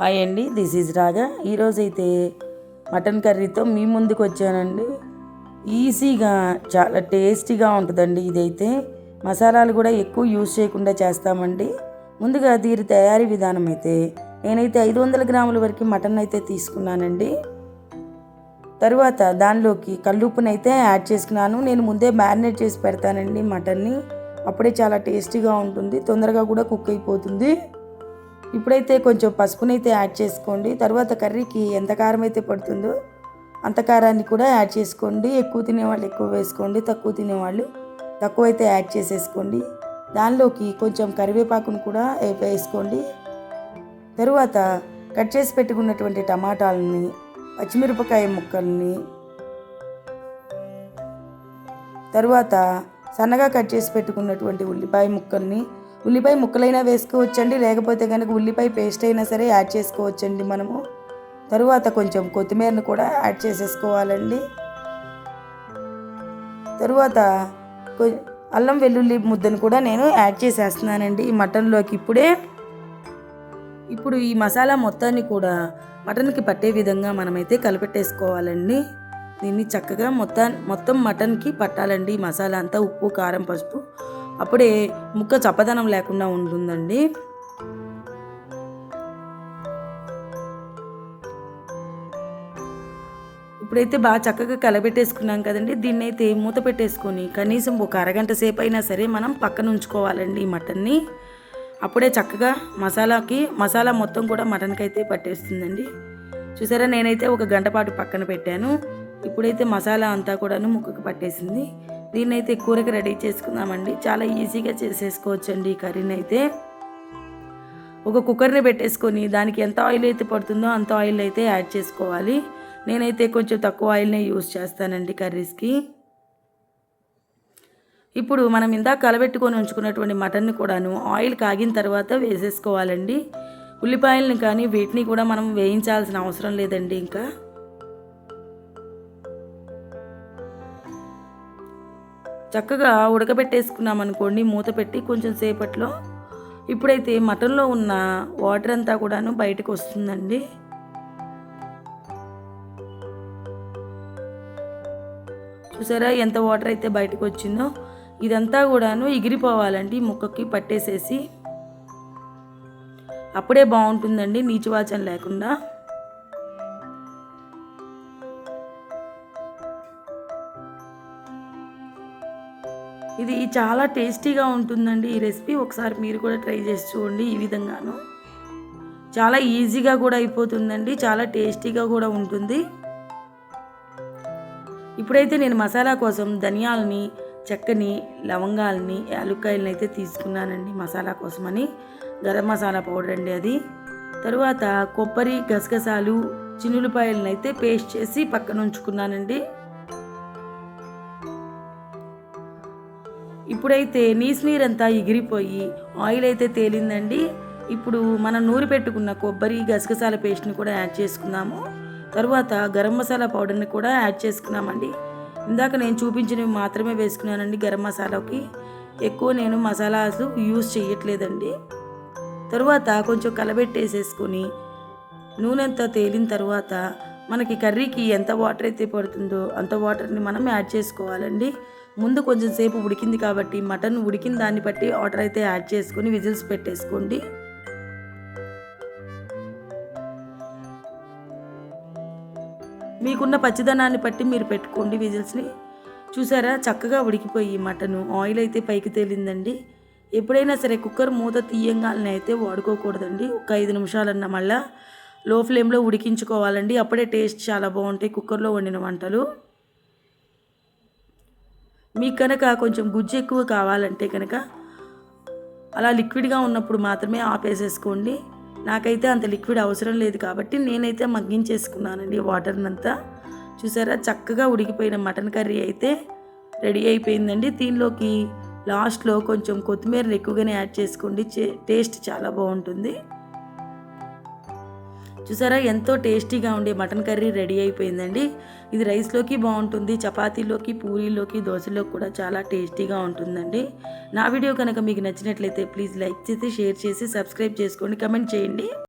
Hi అండి this is రాగా. ఈరోజు అయితే మటన్ కర్రీతో మీ ముందుకు వచ్చానండి. ఈజీగా చాలా టేస్టీగా ఉంటుందండి ఇదైతే. మసాలాలు కూడా ఎక్కువ యూజ్ చేయకుండా చేస్తామండి. ముందుగా దీని తయారీ విధానం అయితే నేనైతే ఐదు వందల గ్రాముల వరకు మటన్ అయితే తీసుకున్నానండి. తరువాత దానిలోకి కల్లుప్పునైతే యాడ్ చేసుకున్నాను. నేను ముందే మ్యారినేట్ చేసి పెడతానండి మటన్ని. అప్పుడే చాలా టేస్టీగా ఉంటుంది తొందరగా కూడా కుక్ అయిపోతుంది. ఇప్పుడైతే కొంచెం పసుపునైతే యాడ్ చేసుకోండి. తర్వాత కర్రీకి ఎంత కారం అయితే పడుతుందో అంత కారాన్ని కూడా యాడ్ చేసుకోండి. ఎక్కువ తినేవాళ్ళు ఎక్కువ వేసుకోండి. తక్కువ తినేవాళ్ళు తక్కువ అయితే యాడ్ చేసేసుకోండి. దానిలోకి కొంచెం కరివేపాకును కూడా వేసుకోండి. తరువాత కట్ చేసి పెట్టుకున్నటువంటి టమాటాలని పచ్చిమిరపకాయ ముక్కల్ని తరువాత సన్నగా కట్ చేసి పెట్టుకున్నటువంటి ఉల్లిపాయ ముక్కల్ని ఉల్లిపాయ ముక్కలైనా వేసుకోవచ్చండి. లేకపోతే కనుక ఉల్లిపాయ పేస్ట్ అయినా సరే యాడ్ చేసుకోవచ్చండి మనము. తరువాత కొంచెం కొత్తిమీరను కూడా యాడ్ చేసేసుకోవాలండి. తరువాత అల్లం వెల్లుల్లి ముద్దను కూడా నేను యాడ్ చేసేస్తున్నానండి ఈ మటన్లోకి ఇప్పుడే. ఇప్పుడు ఈ మసాలా మొత్తాన్ని కూడా మటన్కి పట్టే విధంగా మనమైతే కలిపెట్టేసుకోవాలండి. దీన్ని చక్కగా మొత్తం మొత్తం మటన్కి పట్టాలండి ఈ మసాలా అంతా. ఉప్పు కారం పసుపు అప్పుడే ముక్క చప్పదనం లేకుండా ఉంటుందండి. ఇప్పుడైతే బాగా చక్కగా కలబెట్టేసుకున్నాం కదండి. దీన్ని అయితే మూత పెట్టేసుకొని కనీసం ఒక అరగంట సేపు అయినా సరే మనం పక్కన ఉంచుకోవాలండి ఈ మటన్ని. అప్పుడే చక్కగా మసాలాకి మసాలా మొత్తం కూడా మటన్కి అయితే పట్టేస్తుందండి. చూసారా నేనైతే ఒక గంట పాటు పక్కన పెట్టాను. ఇప్పుడైతే మసాలా అంతా కూడాను ముక్కకు పట్టేసింది. దీన్ని అయితే కూరకి రెడీ చేసుకుందామండి. చాలా ఈజీగా చేసేసుకోవచ్చండి ఈ కర్రీని అయితే ఒక కుక్కర్ని పెట్టేసుకొని దానికి ఎంత ఆయిల్ అయితే పడుతుందో అంత ఆయిల్ అయితే యాడ్ చేసుకోవాలి. నేనైతే కొంచెం తక్కువ ఆయిల్నే యూస్ చేస్తానండి కర్రీస్కి. ఇప్పుడు మనం ఇందాక కలబెట్టుకొని ఉంచుకున్నటువంటి మటన్ని కూడాను ఆయిల్ కాగిన తర్వాత వేసేసుకోవాలండి. ఉల్లిపాయలను కానీ వీటిని కూడా మనం వేయించాల్సిన అవసరం లేదండి ఇంకా. చక్కగా ఉడకబెట్టేసుకున్నాం అనుకోండి మూత పెట్టి కొంచెం సేపట్లో. ఇప్పుడైతే మటన్లో ఉన్న వాటర్ అంతా కూడాను బయటకు వస్తుందండి. చూసారా ఎంత వాటర్ అయితే బయటకు వచ్చిందో? ఇదంతా కూడాను ఎగిరిపోవాలండి ముక్కకి పట్టేసేసి. అప్పుడే బాగుంటుందండి నీచువాచన లేకుండా. ఇది చాలా టేస్టీగా ఉంటుందండి. ఈ రెసిపీ ఒకసారి మీరు కూడా ట్రై చేసి చూడండి ఈ విధంగాను. చాలా ఈజీగా కూడా అయిపోతుందండి. చాలా టేస్టీగా కూడా ఉంటుంది. ఇప్పుడైతే నేను మసాలా కోసం ధనియాలని చెక్కని లవంగాలని యాలుక్కాయలని అయితే తీసుకున్నానండి మసాలా కోసమని. గరం మసాలా పౌడర్ అండి అది. తరువాత కొబ్బరి గసగసాలు చిన్నులపాయలను అయితే పేస్ట్ చేసి పక్కన ఉంచుకున్నానండి. ఇప్పుడైతే నీస్ నీరంతా ఎగిరిపోయి ఆయిల్ అయితే తేలిందండి. ఇప్పుడు మనం నూరి పెట్టుకున్న కొబ్బరి గసగసాల పేస్ట్ని కూడా యాడ్ చేసుకున్నాము తర్వాత గరం మసాలా పౌడర్ని కూడా యాడ్ చేసుకున్నామండి. ఇందాక నేను చూపించినవి మాత్రమే వేసుకున్నానండి గరం మసాలాకి. ఎక్కువ నేను మసాలాస్ యూజ్ చేయట్లేదండి తర్వాత కొంచెం కలబెట్టేసేసుకొని నూనె అంతా తేలిన తర్వాత మనకి కర్రీకి ఎంత వాటర్ అయితే పడుతుందో అంత వాటర్ని మనం యాడ్ చేసుకోవాలండి. ముందు కొంచెం సేపు ఉడికింది కాబట్టి మటన్ ఉడికిన దాన్ని బట్టి ఆర్డర్ అయితే యాడ్ చేసుకొని విజిల్స్ పెట్టేసుకోండి. మీకున్న పచ్చిదనాన్ని బట్టి మీరు పెట్టుకోండి విజిల్స్ని. చూసారా? చక్కగా ఉడికిపోయి మటను. ఆయిల్ అయితే పైకి తేలిందండి. ఎప్పుడైనా సరే కుక్కర్ మూత తీయంగానే అయితే వాడుకోకూడదండి. ఒక ఐదు నిమిషాలన్న మళ్ళీ లో ఫ్లేమ్లో ఉడికించుకోవాలండి. అప్పుడే టేస్ట్ చాలా బాగుంటాయి కుక్కర్లో వండిన వంటలు. మీకు కనుక కొంచెం గుజ్జు ఎక్కువ కావాలంటే కనుక అలా లిక్విడ్గా ఉన్నప్పుడు మాత్రమే ఆపేసేసుకోండి. నాకైతే అంత లిక్విడ్ అవసరం లేదు కాబట్టి నేనైతే మగ్గించేసుకున్నానండి వాటర్నంతా. చూసారా? చక్కగా ఉడికిపోయిన మటన్ కర్రీ అయితే రెడీ అయిపోయిందండి. దీనిలోకి లాస్ట్లో కొంచెం కొత్తిమీర ఎక్కువగానే యాడ్ చేసుకోండి. టేస్ట్ చాలా బాగుంటుంది. చూసారా? ఎంతో టేస్టీగా ఉండే మటన్ కర్రీ రెడీ అయిపోయిందండి. ఇది రైస్లోకి బాగుంటుంది చపాతీలోకి పూరీలోకి దోశలోకి కూడా చాలా టేస్టీగా ఉంటుందండి. నా వీడియో కనుక మీకు నచ్చినట్లయితే ప్లీజ్ లైక్ చేసి షేర్ చేసి సబ్స్క్రైబ్ చేసుకోండి కమెంట్ చేయండి.